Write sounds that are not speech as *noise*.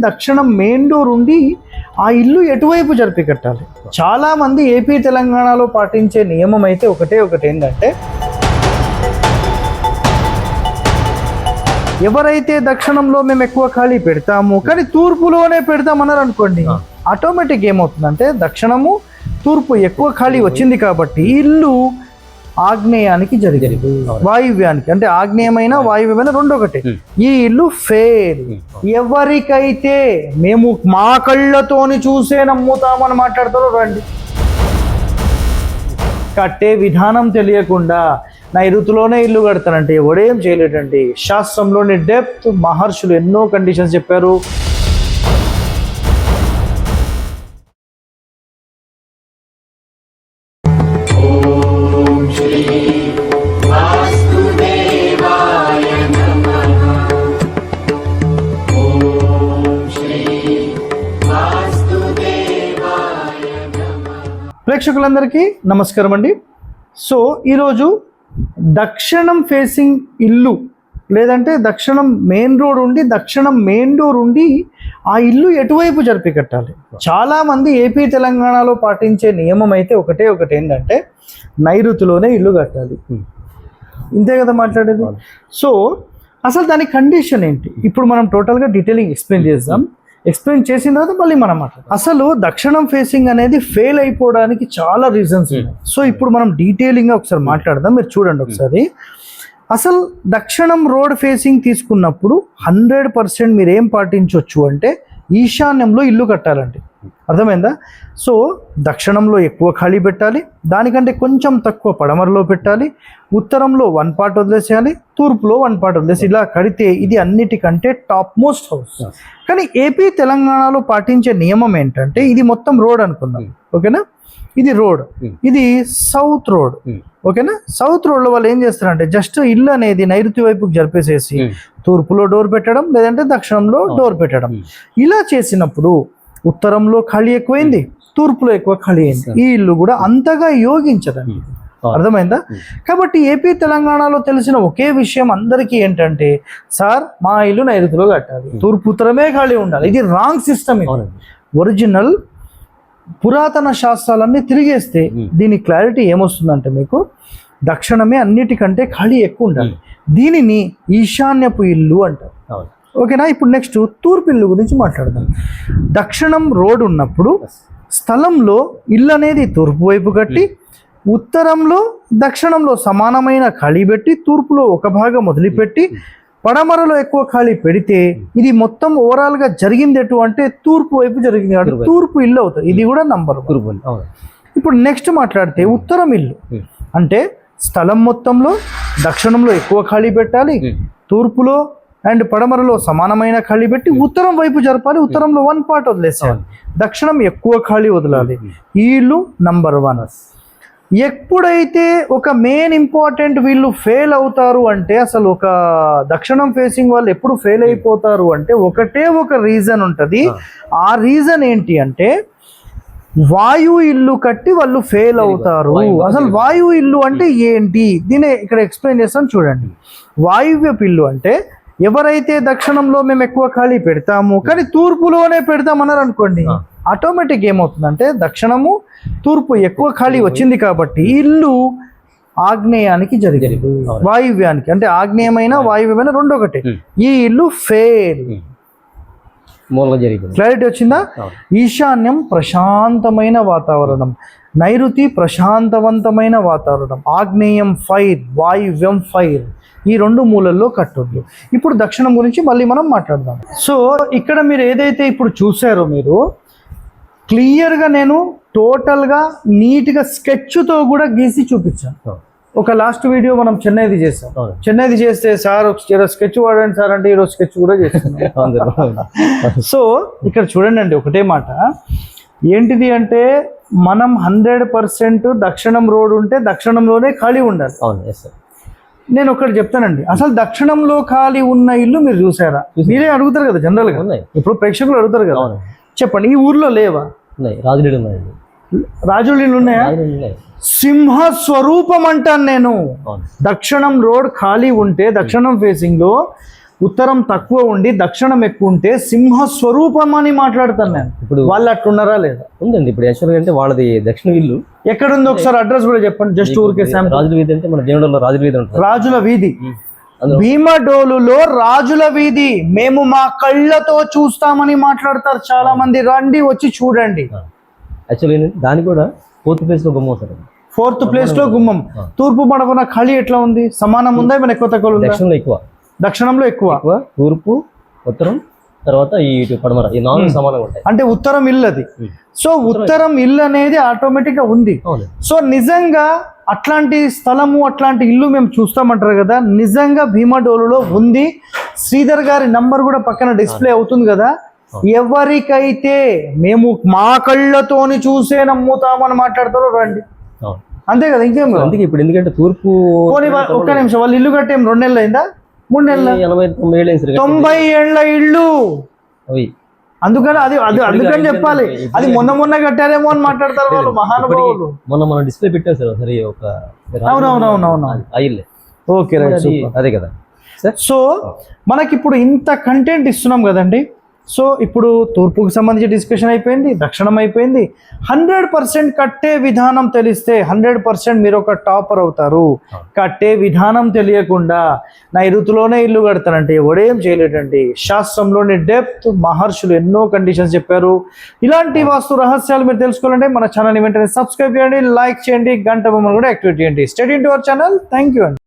దక్షిణం main door ఉండి ఆ ఇల్లు ఎటువైపు జరిపి కట్టాలి? చాలా మంది ఏపీ తెలంగాణలో పాటించే నియమం అయితే ఒకటే ఒకటి ఏంటంటే ఎవరైతే దక్షిణంలో మేము ఎక్కువ ఖాళీ పెడతాము కానీ తూర్పులోనే పెడతామన్నారు అనుకోండి ఆటోమేటిక్ ఏమవుతుందంటే దక్షిణము తూర్పు ఎక్కువ ఖాళీ వచ్చింది కాబట్టి ఇల్లు ఆగ్నేయానికి జరిగింది. వాయువ్యానికి అంటే ఆగ్నేయమైన వాయువ్యమైన రెండు ఒకటి ఈ ఇల్లు ఫెయిల్ ఎవరికైతే మేము మా కళ్ళతోని చూసే నమ్ముతామని మాట్లాడతారో రండి. కట్టే విధానం తెలియకుండా నైరుతిలోనే ఇల్లు కడతానంటే ఎవడేం చేయలేడండి. శాస్త్రంలోని డెప్త్ మహర్షులు ఎన్నో కండిషన్స్ చెప్పారు. ప్రేక్షకులందరికీ నమస్కారం అండి సో ఈరోజు దక్షిణం ఫేసింగ్ ఇల్లు లేదంటే దక్షిణం మెయిన్ రోడ్ ఉండి దక్షిణం మెయిన్ డోర్ ఉండి ఆ ఇల్లు ఎటువైపు జరిపి కట్టాలి? చాలా మంది ఏపీ తెలంగాణలో పాటించే నియమం అయితే ఒకటే ఒకటి ఏంటంటే నైరుతిలోనే ఇల్లు కట్టాలి. ఇంతే కదా మాట్లాడేది? సో అసలు దాని కండిషన్ ఏంటి? ఇప్పుడు మనం టోటల్గా డీటెయిలింగ్ ఎక్స్ప్లెయిన్ చేద్దాం. ఎక్స్ప్లెయిన్ చేసిన తర్వాత మళ్ళీ మనం మాట్లాడదాం. అసలు దక్షిణం ఫేసింగ్ అనేది ఫెయిల్ అయిపోవడానికి చాలా రీజన్స్ ఉన్నాయి. సో ఇప్పుడు మనం డీటెయిలింగ్గా ఒకసారి మాట్లాడదాం. మీరు చూడండి ఒకసారి. అసలు దక్షిణం రోడ్ ఫేసింగ్ తీసుకున్నప్పుడు హండ్రెడ్ పర్సెంట్ మీరు ఏం పాటించవచ్చు అంటే ఈశాన్యంలో ఇల్లు కట్టాలండి అర్థమైందా? సో దక్షిణంలో ఎక్కువ ఖాళీ పెట్టాలి దానికంటే కొంచెం తక్కువ పడమరలో పెట్టాలి ఉత్తరంలో వన్ పార్ట్ వదిలేసేయాలి తూర్పులో వన్ పార్ట్ వదిలేసి ఇలా కడితే ఇది అన్నిటికంటే టాప్ మోస్ట్ హౌస్ కానీ ఏపీ తెలంగాణలో పాటించే నియమం ఏంటంటే ఇది మొత్తం రోడ్ అనుకుందాం. ఓకేనా? ఇది రోడ్. ఇది సౌత్ రోడ్ ఓకేనా? సౌత్ రోడ్లో వాళ్ళు ఏం చేస్తారంటే జస్ట్ ఇల్లు అనేది నైరుతి వైపుకి జరిపేసేసి తూర్పులో డోర్ పెట్టడం లేదంటే దక్షిణంలో డోర్ పెట్టడం. ఇలా చేసినప్పుడు ఉత్తరంలో ఖాళీ ఎక్కువైంది తూర్పులో ఎక్కువ ఖాళీ అయింది. ఈ ఇల్లు కూడా అంతగా యోగించదండి. అర్థమైందా? కాబట్టి ఏపీ తెలంగాణలో తెలిసిన ఒకే విషయం అందరికీ ఏంటంటే సార్ మా ఇల్లు నైరుతిలో కట్టాలి. తూర్పు ఉత్తరమే ఖాళీ ఉండాలి. ఇది రాంగ్ సిస్టమ్ ఒరిజినల్ పురాతన శాస్త్రాలన్నీ తిరిగేస్తే దీని క్లారిటీ ఏమొస్తుందంటే మీకు దక్షిణమే అన్నిటికంటే ఖాళీ ఎక్కువ ఉండాలి దీనిని ఈశాన్యపు ఇల్లు అంటారు. ఓకేనా? ఇప్పుడు నెక్స్ట్ తూర్పు ఇల్లు గురించి మాట్లాడదాం. దక్షిణం రోడ్ ఉన్నప్పుడు స్థలంలో ఇల్లు అనేది తూర్పు వైపు కట్టి ఉత్తరంలో దక్షిణంలో సమానమైన ఖాళీ పెట్టి తూర్పులో ఒక భాగం వదిలిపెట్టి పడమరలో ఎక్కువ ఖాళీ పెడితే ఇది మొత్తం ఓవరాల్గా జరిగింది ఎటు అంటే తూర్పు వైపు జరిగింది కాబట్టి తూర్పు ఇల్లు అవుతుంది. ఇది కూడా నంబర్ ఇప్పుడు నెక్స్ట్ మాట్లాడితే ఉత్తరం ఇల్లు. అంటే స్థలం మొత్తంలో దక్షిణంలో ఎక్కువ ఖాళీ పెట్టాలి తూర్పులో అండ్ పడమరలో సమానమైన ఖాళీ పెట్టి ఉత్తరం వైపు జరపాలి ఉత్తరంలో వన్ పార్ట్ వదిలేసేయాలి. దక్షిణం ఎక్కువ ఖాళీ వదలాలి. ఇల్లు నంబర్ వన్ ఎప్పుడైతే ఒక మెయిన్ ఇంపార్టెంట్ వీళ్ళు ఫెయిల్ అవుతారు అంటే అసలు ఒక దక్షిణం ఫేసింగ్ వాళ్ళు ఎప్పుడు ఫెయిల్ అయిపోతారు అంటే ఒకటే ఒక రీజన్ ఉంటుంది. ఆ. రీజన్ ఏంటి అంటే వాయు ఇల్లు కట్టి వాళ్ళు ఫెయిల్ అవుతారు. అసలు వాయు ఇల్లు అంటే ఏంటి? దీన్ని ఇక్కడ ఎక్స్ప్లెయిన్ చేస్తాను చూడండి. వాయువ్యపు ఇల్లు అంటే ఎవరైతే దక్షిణంలో మేము ఎక్కువ ఖాళీ పెడతాము కానీ తూర్పులోనే పెడతామన్నారు అనుకోండి ఆటోమేటిక్ ఏమవుతుందంటే దక్షిణము తూర్పు ఎక్కువ ఖాళీ వచ్చింది కాబట్టి ఇల్లు ఆగ్నేయానికి జరిగింది. వాయువ్యానికి అంటే ఆగ్నేయమైన వాయువ్యమైన రెండు ఒకటి ఈ ఇల్లు ఫెయిల్ మూలంగా జరిగింది. క్లారిటీ వచ్చిందా? ఈశాన్యం ప్రశాంతమైన వాతావరణం. నైరుతి ప్రశాంతవంతమైన వాతావరణం. ఆగ్నేయం ఫైర్ వాయువ్యం ఫైర్. ఈ రెండు మూలల్లో కట్టొద్దు ఇప్పుడు దక్షిణం గురించి మళ్ళీ మనం మాట్లాడదాం. సో ఇక్కడ మీరు ఏదైతే ఇప్పుడు చూసారో మీరు క్లియర్గా నేను టోటల్గా నీట్గా స్కెచ్తో కూడా గీసి చూపించాను. ఒక లాస్ట్ వీడియో మనం చెన్నైది చేసాం. అవును. చెన్నైది చేస్తే సార్ ఈరోజు స్కెచ్ వాడండి సార్ అంటే ఈరోజు స్కెచ్ కూడా చేస్తున్నాం. *laughs* సో ఇక్కడ చూడండి అండి ఒకటే మాట. ఏంటిది అంటే మనం హండ్రెడ్ పర్సెంట్ దక్షిణం రోడ్ ఉంటే దక్షిణంలోనే ఖాళీ ఉండాలి. అవును సార్ నేను ఒకటి చెప్తానండి. అసలు దక్షిణంలో ఖాళీ ఉన్న ఇల్లు మీరు చూసారా? మీరే అడుగుతారు కదా జనరల్గా. ఉన్నాయి. ఇప్పుడు ప్రేక్షకులు అడుగుతారు కదా. చెప్పండి ఈ ఊర్లో లేవా? రాజులీడు ఉన్నాయండి. రాజులు ఇల్లు ఉన్నాయా? రాజులీడు ఉన్నాయి. సింహ స్వరూపం అంటాను నేను దక్షిణం రోడ్ ఖాళీ ఉంటే దక్షిణం ఫేసింగ్లో ఉత్తరం తక్కువ ఉండి దక్షిణం ఎక్కువ ఉంటే సింహ స్వరూపం అని మాట్లాడతాను నేను. ఇప్పుడు వాళ్ళు అట్లున్నారా లేదా? ఉందండి ఇప్పుడు యాక్చువల్గా అంటే వాళ్ళది దక్షిణ ఇల్లు ఎక్కడుందో ఒకసారి అడ్రస్ కూడా చెప్పండి జస్ట్ ఊరికే శాంపుల్ రాజుల వీధి అంటే మన దేవుడిలో రాజుల వీధి ఉంటుంది. రాజుల వీధి. భీమడోలులో రాజుల వీధి. మేము మా కళ్ళతో చూస్తామని మాట్లాడతారు చాలా మంది రండి వచ్చి చూడండి. యాక్చువల్గా ఏంటంటే దాని కూడా ప్లేస్లో గుమ్మ వస్తారు ఫోర్త్ ప్లేస్లో గుమ్మం. తూర్పు పడవన ఖాళీ ఎట్లా ఉంది? సమానం ఉందా? ఏమైనా ఎక్కువ తక్కువ దక్షిణంలో ఎక్కువ. దక్షిణంలో ఎక్కువ. తూర్పు ఉత్తరం తర్వాత ఈ పడమర. ఈ నాలుగు సమానంగా ఉంటాయి. అంటే ఉత్తరం ఇల్లు అది. సో ఉత్తరం ఇల్లు. అనేది ఆటోమేటిక్గా ఉంది సో నిజంగా అట్లాంటి స్థలము అట్లాంటి ఇల్లు మేము చూస్తామంటారు కదా నిజంగా భీమడోలులో ఉంది. శ్రీధర్ గారి నంబర్ కూడా పక్కన డిస్ప్లే అవుతుంది కదా. ఎవరికైతే మేము మా కళ్ళతోని చూసే నమ్ముతామని మాట్లాడతారో రండి. అంతే కదా ఇంకేం కాదు అందుకే ఇప్పుడు ఎందుకంటే తూర్పు ఒక్క నిమిషం వాళ్ళు ఇల్లు కట్టేం రెండు నెలలు అయిందా? మూడు నెలల? ఎనభై తొంభై ఏళ్ళు. తొంభై ఇల్లు. అవి. అందుకని అది అది అందుకని చెప్పాలి. అది మొన్న మొన్న కట్టారేమో అని మాట్లాడతారు వాళ్ళు మహానుభావులు. మొన్న మనం డిస్ప్లే పెట్టాం సార్ సరే ఒక అవునవునవునవును. అయ్యిలే ఓకే రైట్ అది కదా. సో మనకి ఇప్పుడు ఇంత కంటెంట్ ఇస్తున్నాం కదండి. సో ఇప్పుడు తూర్పుకు సంబంధించి డిస్కషన్ అయిపోయింది దక్షిణం అయిపోయింది. హండ్రెడ్ పర్సెంట్ కట్టే విధానం తెలిస్తే హండ్రెడ్ పర్సెంట్ మీరు ఒక టాపర్ అవుతారు. కట్టే విధానం తెలియకుండా నా ఇరుతులోనే ఇల్లు కడతానంటే ఎవడేం చేయలేడండి. శాస్త్రంలోని డెప్త్ మహర్షులు ఎన్నో కండిషన్స్ చెప్పారు. ఇలాంటి వాస్తు రహస్యాలు మీరు తెలుసుకోవాలంటే మన ఛానల్ని వెంటనే సబ్స్క్రైబ్ చేయండి లైక్ చేయండి గంట బొమ్మను కూడా యాక్టివేట్ చేయండి. Study to our channel thank you అండి